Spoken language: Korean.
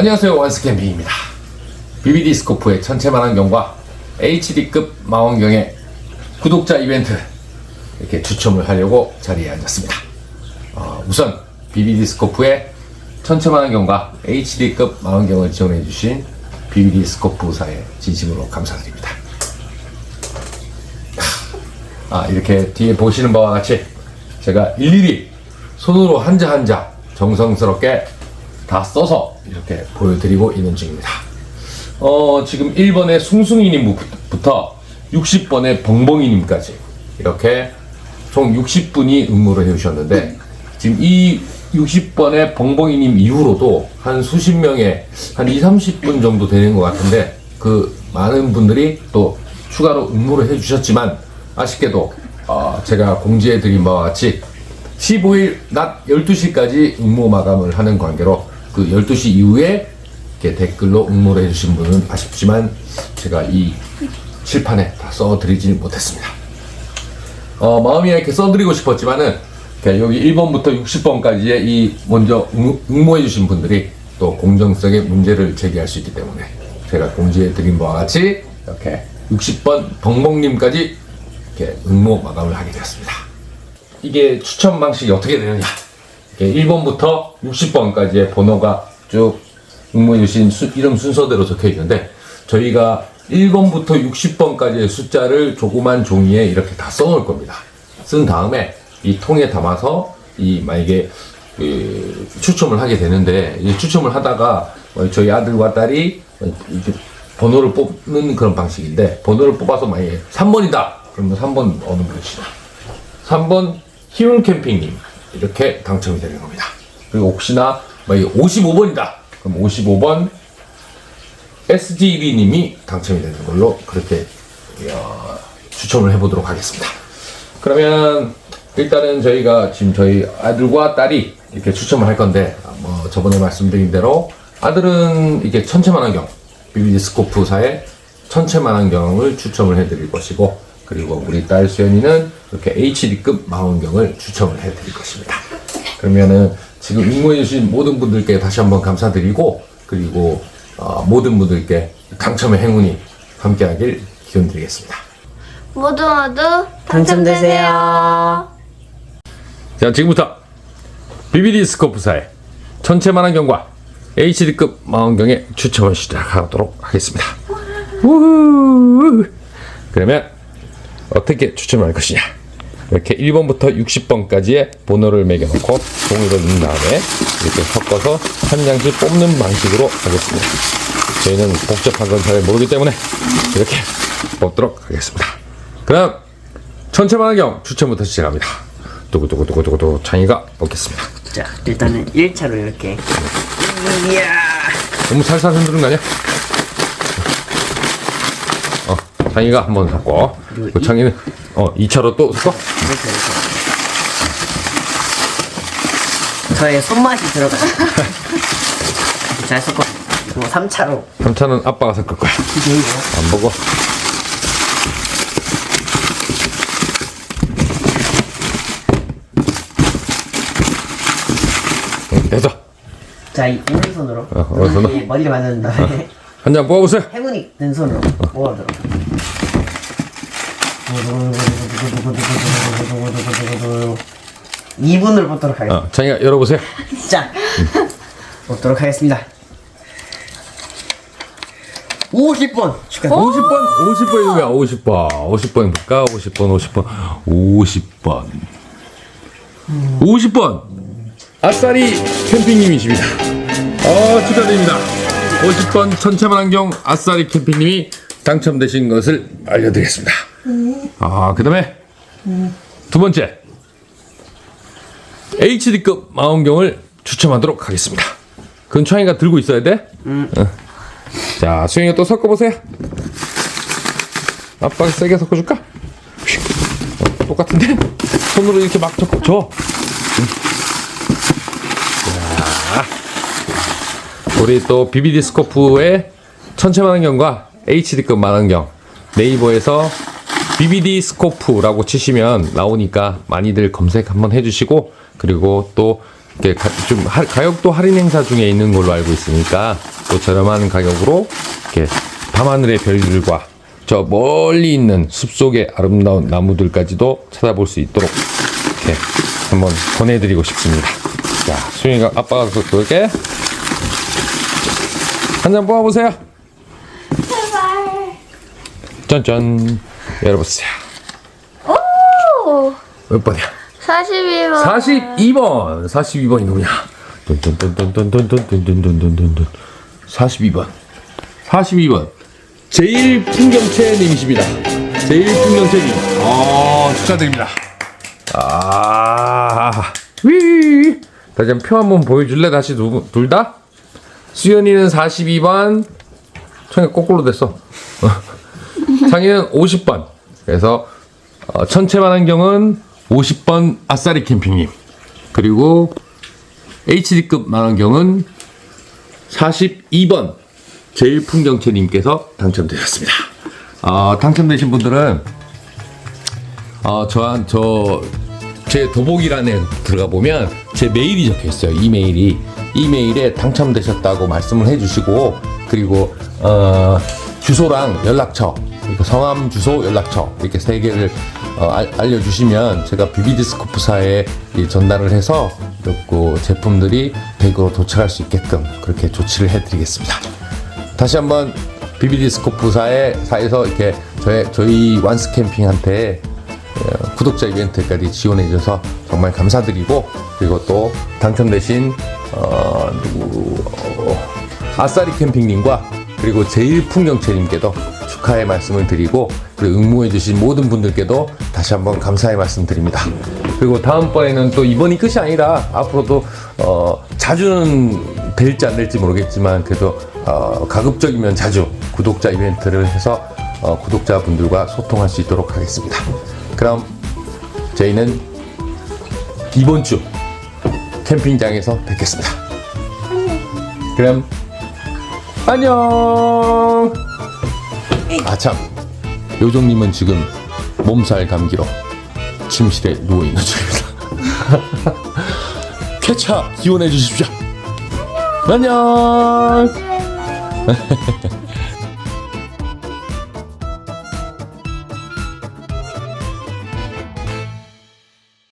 안녕하세요. 원스캠핑입니다. BBD 스코프의 천체만 환경과 HD급 망원경의 구독자 이벤트 이렇게 추첨을 하려고 자리에 앉았습니다. 어, 우선 BBD 스코프의 천체만 환경과 HD급 망원경을 지원해 주신 BBD 스코프사에 진심으로 감사드립니다. 아, 이렇게 뒤에 보시는 바와 같이 제가 일일이 손으로 한자 한자 정성스럽게 다 써서 이렇게 보여드리고 있는 중입니다. 어, 지금 1번의 숭숭이님부터 60번의 벙벙이님까지 이렇게 총 60분이 응모를 해주셨는데 지금 이 60번의 벙벙이님 이후로도 한 수십 명의 한 2, 30분 정도 되는 것 같은데 그 많은 분들이 또 추가로 응모를 해주셨지만 아쉽게도 어, 제가 공지해드린 바와 같이 15일 낮 12시까지 응모 마감을 하는 관계로 그 12시 이후에 이렇게 댓글로 응모를 해주신 분은 아쉽지만 제가 이 칠판에 다 써드리지 못했습니다. 어, 마음이 이렇게 써드리고 싶었지만은 여기 1번부터 60번까지의 이 먼저 응, 응모해주신 분들이 또 공정성의 문제를 제기할 수 있기 때문에 제가 공지해드린 바와 같이 이렇게 60번 벙벙님까지 이렇게 응모 마감을 하게 되었습니다. 이게 추천 방식이 어떻게 되느냐. 1번부터 60번까지의 번호가 쭉 응모해 주신 수- 이름 순서대로 적혀 있는데, 저희가 1번부터 60번까지의 숫자를 조그만 종이에 이렇게 다 써놓을 겁니다. 쓴 다음에 이 통에 담아서 이 만약에 그 추첨을 하게 되는데, 이 추첨을 하다가 어, 저희 아들과 딸이 번호를 뽑는 그런 방식인데, 번호를 뽑아서 만약에 3번이다! 그러면 3번 어느 분이시다. 3번 희운 캠핑님 이렇게 당첨이 되는 겁니다. 그리고 혹시나 만약에 55번이다. 그럼 55번 SGB님이 당첨이 되는 걸로 그렇게 어, 추첨을 해보도록 하겠습니다. 그러면 일단은 저희가 지금 저희 아들과 딸이 이렇게 추첨을 할 건데 뭐 저번에 말씀드린 대로 아들은 이게 천체만환경 BBD 스코프사의 천체만환경을 추첨을 해드릴 것이고 그리고 우리 딸 수연이는 이렇게 HD급 망원경을 추첨을 해드릴 것입니다. 그러면은 지금 응모해주신 모든 분들께 다시 한번 감사드리고 그리고 어, 모든 분들께 당첨의 행운이 함께하길 기원 드리겠습니다. 모두 모두 당첨되세요. 자, 지금부터 BBD 스코프사의 천체만환경과 HD급 망원경의 추첨을 시작하도록 하겠습니다. 우후. 그러면 어떻게 추첨을 할 것이냐? 이렇게 1번부터 60번까지의 번호를 매겨놓고 종이를 넣은 다음에 이렇게 섞어서 한 장씩 뽑는 방식으로 하겠습니다. 저희는 복잡한 건 잘 모르기 때문에 이렇게 뽑도록 하겠습니다. 그럼 천체만환경 추첨부터 시작합니다. 두구두구두구두구 창의가 뽑겠습니다. 자, 일단은 1차로 이렇게. 이야! 너무 살살 흔드는 거 아니야? 어, 창의가 한번 섞고 그 이- 창의는 어 2차로 또 섞어? 이렇게 이렇게. 저의 손맛이 들어가요. 잘 섞어. 그리고 3차로. 3차는 아빠가 섞을 거야. 안 보고. 응, 됐어. 자, 이 오른손으로. 어, 오른손으로? 이 머리를 만든 다음에 한장 뽑아보세요. 행운이 든 손으로 모아들어. 2분을 뽑도록 하겠습니다. 어, 창의가 열어보세요. 자, 뽑도록 하겠습니다. 50번 축하드립니다. 50번, 50번이 뭐야? 50번. 50번 볼까? 50번, 50번, 50번. 50번. 아싸리 캠핑님이십니다. 어, 축하드립니다. 50번 천체만환경 아싸리 캠핑님이 당첨되신 것을 알려드리겠습니다. 아, 그 다음에 두 번째. HD급 망원경을 추첨하도록 하겠습니다. 그건 창이가 들고 있어야 돼? 어. 자, 수영이가 또 섞어보세요. 아빠가 세게 섞어줄까? 어, 똑같은데? 손으로 이렇게 막 섞어, 줘. 음. 자, 우리 또 BBD 스코프의 천체만원경과 HD급 만원경 네이버에서 BBD 스코프라고 치시면 나오니까 많이들 검색 한번 해주시고 그리고 또 이렇게 가, 좀 하- 가격도 할인 행사 중에 있는 걸로 알고 있으니까 또 저렴한 가격으로 이렇게 밤하늘의 별들과 저 멀리 있는 숲속의 아름다운 나무들까지도 찾아볼 수 있도록 이렇게 한번 보내드리고 싶습니다. 자, 수영이가 아빠가 그렇게 한 잔 뽑아보세요. 제발. 짠짠. 열어보세요. 오. 몇 번이야? 42번. 42번. 42번이 누구냐? 뚠뚠뚠뚠뚠뚠뚠뚠뚠뚠뚠 42번. 42번. 제일 풍경채 님이십니다. 제일 풍경채 님. 아, 축하드립니다. 아, 위. 다시 한번 표 한 번 보여줄래? 다시 두, 둘 다? 수연이는 42번. 청이 거꾸로 됐어. 상이는 50번. 그래서 어, 천체만 안경은 50번 아싸리 캠핑님. 그리고 HD급 만원경은 42번 제일 풍경채님께서 당첨되셨습니다. 어, 당첨되신 분들은 어, 저한 저제 더보기란에 들어가 보면 제 메일이 적혀 있어요. 이메일이 이메일에 당첨되셨다고 말씀을 해주시고 그리고 어, 주소랑 연락처 그러니까 성함 주소 연락처 이렇게 세 개를 어, 알, 알려주시면 제가 비비디스코프사에 이 전달을 해서 그 제품들이 댁으로 도착할 수 있게끔 그렇게 조치를 해드리겠습니다. 다시 한번 비비디스코프사의 사에서 이렇게 저희, 저희 완스 캠핑한테 어, 구독자 이벤트까지 지원해 주셔서 정말 감사드리고 그리고 또 당첨되신 어, 누구 어, 아싸리 캠핑님과 그리고 제일 풍경채님께도 축하의 말씀을 드리고 그리고 응모해 주신 모든 분들께도 다시 한번 감사의 말씀 드립니다. 그리고 다음번에는 또 이번이 끝이 아니라 앞으로도 어, 자주는 될지 안 될지 모르겠지만 그래도 어, 가급적이면 자주 구독자 이벤트를 해서 어, 구독자분들과 소통할 수 있도록 하겠습니다. 그럼 저희는 이번 주 캠핑장에서 뵙겠습니다. 그럼 안녕. 아참, 요정님은 지금 몸살 감기로 침실에 누워 있는 중입니다. 쾌차 기원해 주십시오. 안녕.